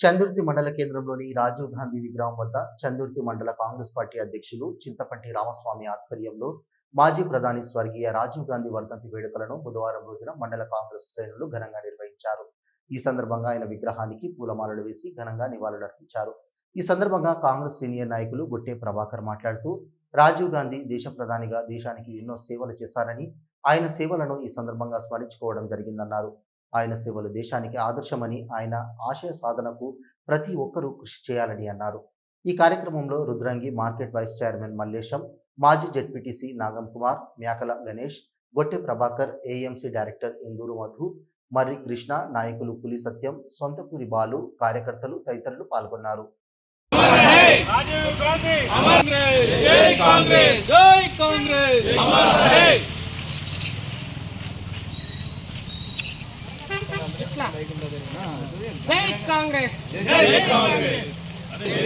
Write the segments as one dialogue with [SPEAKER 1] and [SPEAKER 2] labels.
[SPEAKER 1] చందుర్తి మండల కేంద్రంలోని రాజీవ్ గాంధీ విగ్రహం వద్ద చందుర్తి మండల కాంగ్రెస్ పార్టీ అధ్యక్షులు చింతపంటి రామస్వామి ఆధ్వర్యంలో మాజీ ప్రధాని స్వర్గీయ రాజీవ్ గాంధీ వర్ధంతి వేడుకలను బుధవారం రోజున మండల కాంగ్రెస్ శ్రేణులు ఘనంగా నిర్వహించారు. ఈ సందర్భంగా ఆయన విగ్రహానికి పూలమాలలు వేసి ఘనంగా నివాళులర్పించారు ఈ సందర్భంగా కాంగ్రెస్ సీనియర్ నాయకులు గుట్టే ప్రభాకర్ మాట్లాడుతూ రాజీవ్ గాంధీ దేశ ప్రధానిగా దేశానికి ఎన్నో సేవలు చేశారని ఆయన సేవలను ఈ సందర్భంగా స్మరించుకోవడం జరిగిందన్నారు. ఆయన సేవలు దేశానికి ఆదర్శమని ఆయన ఆశయ సాధనకు ప్రతి ఒక్కరూ కృషి చేయాలని అన్నారు. ఈ కార్యక్రమంలో Rudrangi market vice chairman Mallesham మాజీ ZPTC Nagam Kumar Myakala Ganesh Gotte Prabhakar AMC director Induru Madhu Marri Krishna నాయకులు పులి సత్యం సొంతపూరి బాలు కార్యకర్తలు తదితరులు పాల్గొన్నారు.
[SPEAKER 2] కాంగ్రెస్ జై కాంగ్రెస్ జై కాంగ్రెస్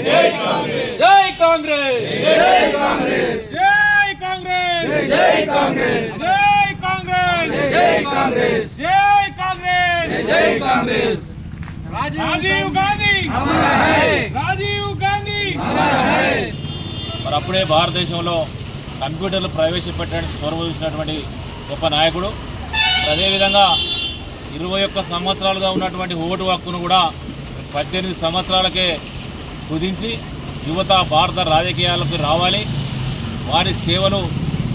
[SPEAKER 3] జై కాంగ్రెస్
[SPEAKER 2] జై కాంగ్రెస్ జై కాంగ్రెస్ జై కాంగ్రెస్ జై కాంగ్రెస్ జై కాంగ్రెస్ జై కాంగ్రెస్ జై కాంగ్రెస్ జై కాంగ్రెస్ జై కాంగ్రెస్ జై కాంగ్రెస్ రాజీవ్ గాంధీ రాజీవ్ గాంధీ
[SPEAKER 4] మరి అప్పుడే భారతదేశంలో కంప్యూటర్లు ప్రవేశపెట్టడానికి చొరవ చూసినటువంటి గొప్ప నాయకుడు మరి అదేవిధంగా ఇరవై ఒక్క సంవత్సరాలుగా ఉన్నటువంటి ఓటు హక్కును కూడా పద్దెనిమిది సంవత్సరాలకే కుదించి యువత భారత రాజకీయాలకు రావాలి. వారి సేవలు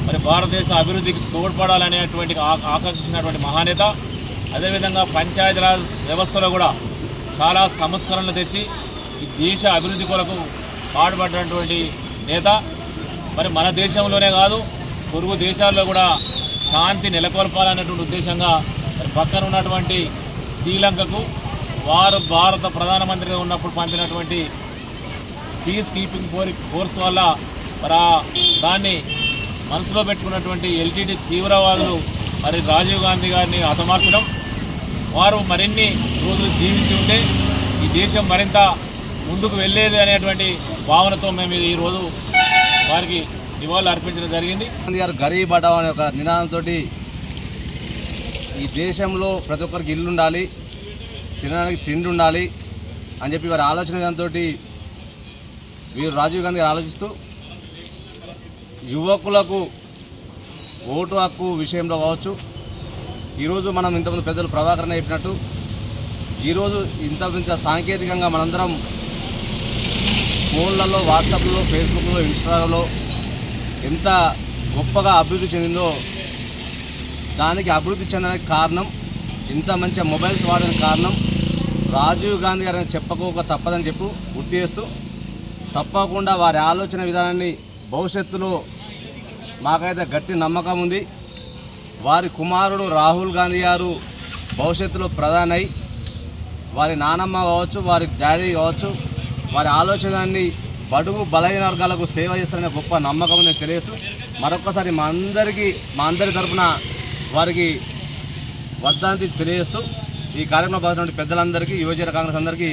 [SPEAKER 4] మరి భారతదేశ అభివృద్ధికి తోడ్పడాలనేటువంటి ఆ- ఆకాంక్షించినటువంటి మహానేత. అదేవిధంగా పంచాయతీరాజ్ వ్యవస్థలో కూడా చాలా సంస్కరణలు తెచ్చి ఈ దేశ అభివృద్ధి కొరకు పాటుపడినటువంటి నేత. మరి మన దేశంలోనే కాదు పొరుగు దేశాల్లో కూడా శాంతి నెలకొల్పాలన్నటువంటి ఉద్దేశంగా పక్కన ఉన్నటువంటి శ్రీలంకకు వారు భారత ప్రధానమంత్రిగా ఉన్నప్పుడు పంపినటువంటి పీస్ కీపింగ్ ఫోర్ ఫోర్స్ వల్ల మరి దాన్ని మనసులో పెట్టుకున్నటువంటి ఎల్టీటీ తీవ్రవాదులు మరి రాజీవ్ గాంధీ గారిని హతమార్చడం వారు మరిన్ని రోజులు జీవించి ఉంటే ఈ దేశం మరింత ముందుకు వెళ్ళేది అనేటువంటి భావనతో మేము ఈరోజు వారికి నివాళులు అర్పించడం జరిగింది.
[SPEAKER 5] గాంధీ గారు గరీబ్ హఠావో అనే ఒక నినాదంతో ఈ దేశంలో ప్రతి ఒక్కరికి ఇల్లు ఉండాలి తినడానికి తిండి ఉండాలి అని చెప్పి వారి ఆలోచన దాంతో వీరు రాజీవ్ గాంధీ ఆలోచిస్తూ యువకులకు ఓటు హక్కు విషయంలో కావచ్చు. ఈరోజు మనం ఇంతమంది పెద్దలు ప్రభాకరణ చెప్పినట్టు ఈరోజు ఇంత ఇంత సాంకేతికంగా మనందరం ఫోన్లలో వాట్సాప్లో ఫేస్బుక్లో ఇన్స్టాగ్రామ్లో ఎంత గొప్పగా అభివృద్ధి చెందిందో దానికి అభివృద్ధి చెందడానికి కారణం ఇంత మంచి మొబైల్స్ వాడడానికి కారణం రాజీవ్ గాంధీ గారిని చెప్పకోక తప్పదని చెప్పు గుర్తు చేస్తూ తప్పకుండా వారి ఆలోచన విధానాన్ని భవిష్యత్తులో మాకైతే గట్టి నమ్మకం ఉంది. వారి కుమారుడు రాహుల్ గాంధీ గారు భవిష్యత్తులో ప్రధానై వారి నానమ్మ కావచ్చు వారి డాడీ కావచ్చు వారి ఆలోచనని బడుగు బలహీన వర్గాలకు సేవ చేస్తారనే గొప్ప నమ్మకం నేను తెలియదు మరొకసారి మా అందరికీ మా అందరి తరఫున వారికి వర్ధాంతి తెలియజేస్తూ ఈ కార్యక్రమంలో పాల్గొన్న పెద్దలందరికీ యువజన కాంగ్రెస్ అందరికీ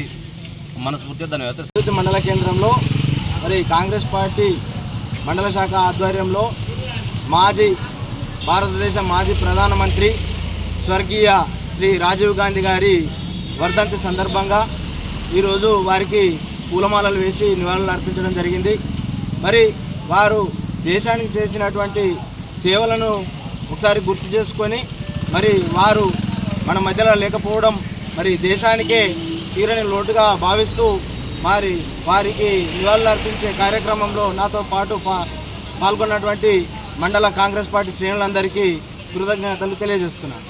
[SPEAKER 5] మనస్ఫూర్తిగా ధన్యవాదాలు
[SPEAKER 6] తిరుపతి మండల కేంద్రంలో మరి కాంగ్రెస్ పార్టీ మండల శాఖ ఆధ్వర్యంలో మాజీ భారతదేశ మాజీ ప్రధానమంత్రి స్వర్గీయ శ్రీ రాజీవ్ గాంధీ గారి వర్ధంతి సందర్భంగా ఈరోజు వారికి పూలమాలలు వేసి నివాళులు అర్పించడం జరిగింది. మరి వారు దేశానికి చేసినటువంటి సేవలను ఒకసారి గుర్తు చేసుకొని మరి వారు మన మధ్యలో లేకపోవడం మరి దేశానికే తీరని లోటుగా భావిస్తూ మరి వారికి నివాళులర్పించే కార్యక్రమంలో నాతో పాటు పాల్గొన్నటువంటి మండల కాంగ్రెస్ పార్టీ శ్రేణులందరికీ కృతజ్ఞతలు తెలియజేస్తున్నాను.